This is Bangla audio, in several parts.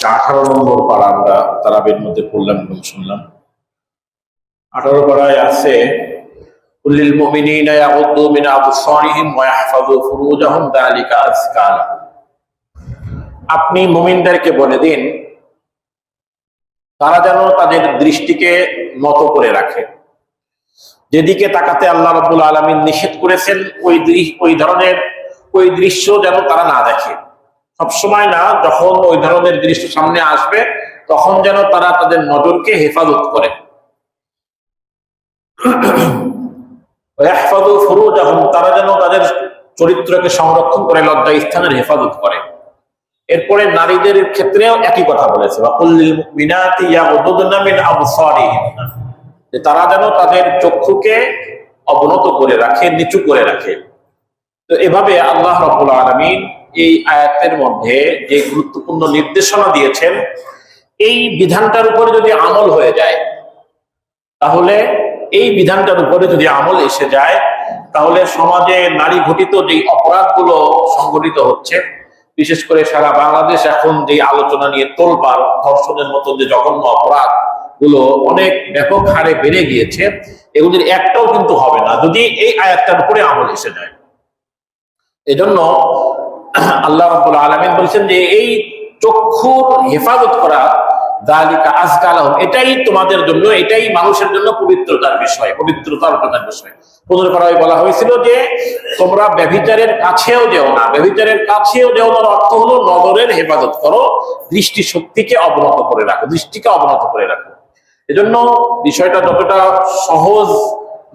আঠারো নম্বর পাড়া আমরা তারাবের মধ্যে পড়লাম, এবং শুনলাম। আঠারো পাড়ায় আছে, কুল্লিল মুমিনিনা ইয়াগুদ্দু মিন আবসারিহিম ওয়া ইয়াহফাযু ফুরুজাহুম আযকা লাহুম। আপনি মুমিনদেরকে বলে দিন, তারা যেন তাদের দৃষ্টিকে নত করে রাখে। যেদিকে তাকাতে আল্লাহ রাব্বুল আলামিন নিষেধ করেছেন, ওই ওই ধরনের, ওই দৃশ্য যেন তারা না দেখে। সবসময় না, যখন ওই ধরনের দৃশ্য সামনে আসবে, তখন যেন তারা তাদের নজরকে হেফাজত করে। তারা যেন তাদের চরিত্রকে সংরক্ষণ করে, লজ্জা স্থানের হেফাজত করে। এরপরে নারীদের ক্ষেত্রেও একই কথা বলেছে। তারা যেন তাদের চক্ষুকে অবনত করে রাখে, নিচু করে রাখে। তো এভাবে আল্লাহ রাব্বুল আলামিন এই আয়াতের মধ্যে যে গুরুত্বপূর্ণ নির্দেশনা দিয়েছেন, এই বিধানটার উপরে যদি আমল হয়ে যায়, তাহলে এই বিধানটার উপরে যদি আমল এসে যায়, তাহলে সমাজে নারী ঘটিত যে অপরাধগুলো সংঘটিত হচ্ছে, বিশেষ করে সারা বাংলাদেশ এখন যে আলোচনা নিয়ে তোলপাড়, ধর্ষণের মতো যে জঘন্য অপরাধগুলো অনেক ব্যাপক হারে বেড়ে গিয়েছে, এগুলির একটাও কিন্তু হবে না যদি এই আয়াতটার উপরে আমল এসে যায়। এজন্য আল্লাহ রাব্বুল আলামিন বলছেন যে, এই চক্ষুর হেফাজত করা দালিকা এটাই তোমাদের জন্য, এটাই মানুষের জন্য পবিত্রতার বিষয় বিষয়। বলা হয়েছিল যে, তোমরা ব্যভিচারের কাছেও যেও না। ব্যভিচারের কাছেও যেও না অর্থ হলো হেফাজত করো দৃষ্টি শক্তিকে অবনত করে রাখো, দৃষ্টিকে অবনত করে রাখো। এজন্য বিষয়টা যতটা সহজ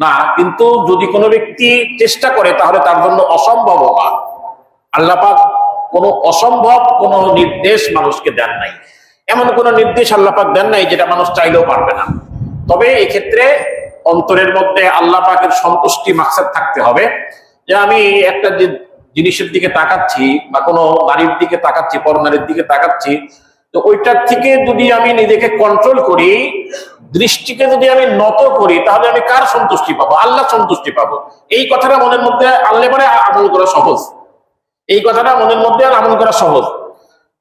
না, কিন্তু যদি কোনো ব্যক্তি চেষ্টা করে, তাহলে তার জন্য অসম্ভব না। আল্লাপাক কোনো অসম্ভব, কোনো নির্দেশ মানুষকে দেন নাই। এমন কোনো নির্দেশ আল্লাপাক দেন নাই যেটা মানুষ চাইলেও পারবে না। তবে এক্ষেত্রে অন্তরের মধ্যে আল্লাহ পাকের সন্তুষ্টি মাকসাদ থাকতে হবে। যে আমি একটা যে জিনিসের দিকে তাকাচ্ছি বা কোনো নারীর দিকে তাকাচ্ছি পর নারীর দিকে তাকাচ্ছি, তো ওইটার থেকে যদি আমি নিজেকে কন্ট্রোল করি, দৃষ্টিকে যদি আমি নত করি, তাহলে আমি কার সন্তুষ্টি পাবো? আল্লাহ সন্তুষ্টি পাবো। এই কথাটা মনের মধ্যে আনলে পরে আমল করা সহজ। এই কথাটা মনের মধ্যে আমল করা সহজ।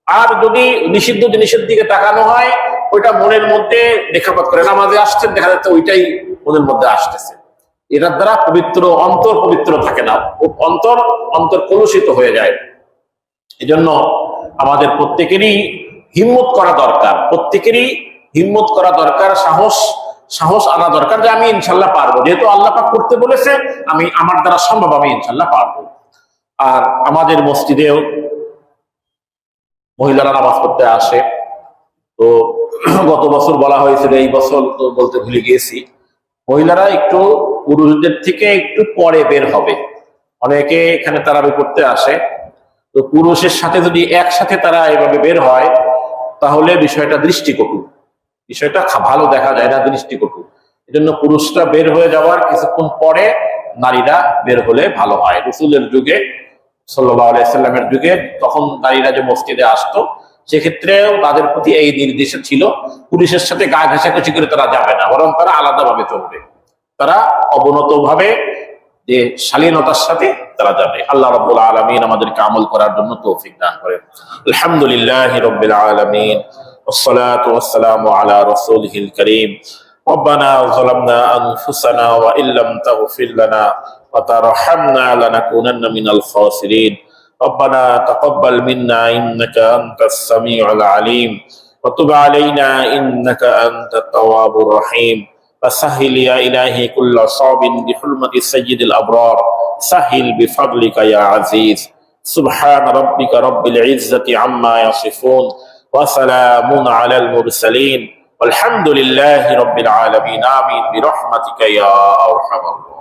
আর যদি নিষিদ্ধ জিনিসের দিকে তাকানো হয়, ওইটা মনের মধ্যে দেখাপাত করে, নামাজে আসছেন, দেখা যাচ্ছে ওইটাই মনের মধ্যে আসতেছে। এটার দ্বারা পবিত্র অন্তর পবিত্র থাকে না। অন্তর অন্তর কলুষিত হয়ে যায়। এজন্য আমাদের প্রত্যেকেরই হিম্মত করা দরকার। প্রত্যেকেরই হিম্মত করা দরকার, সাহস সাহস আনা দরকার যে আমি ইনশাল্লাহ পারব। যেহেতু আল্লাহ করতে বলেছে, আমি আমার দ্বারা সম্ভব, আমি ইনশাল্লাহ পারব। আর আমাদের মসজিদেও মহিলারা নামাজ পড়তে আসে। তো গত বছর বলা হয়েছিল, এই বছর তো বলতে ভুলে গিয়েছি, মহিলারা একটু পুরুষদের থেকে একটু পরে বের হবে। অনেকে এখানে তারাবি করতে আসে। তো পুরুষের সাথে যদি একসাথে তারা এভাবে বের হয়, তাহলে বিষয়টা দৃষ্টিকটু। বিষয়টা ভালো দেখা যায় না দৃষ্টিকটু। এজন্য পুরুষরা বের হয়ে যাওয়ার কিছুক্ষণ পরে নারীরা বের হলে ভালো হয়। রসুলের যুগে সাল্লাহ আলাইসাল্লামের যুগে তখন নারীরা যে মসজিদে আসতো সেক্ষেত্রেও তাদের প্রতি এই নির্দেশ ছিল পুলিশের সাথে গা ঘেঁষাঘেঁষি করে তারা যাবে না বরং তারা আলাদাভাবে চলবে তারা অবনত ভাবে যে শালীনতার সাথে তারা যাবে আল্লাহ রব্বুল আলমিন আমাদেরকে আমল করার জন্য তৌফিক দান করেন আলহামদুলিল্লাহ রব্বিল আলমিন والصلاة والسلام على رسوله الكريم ربنا ظلمنا أنفسنا وإن لم تغفر لنا وترحمنا لنكونن من الخاسرين. ربنا تقبل منا إنك أنت السميع العليم. وتب علينا إنك أنت التواب الرحيم. فسهل يا إلهي كل صعب بحلمة سيد الأبرار. سهل بفضلك يا عزيز. سبحان ربك رب العزة عما يصفون. وسلام على المرسلين. والحمد لله رب العالمين آمين برحمتك يا أرحم الراحمين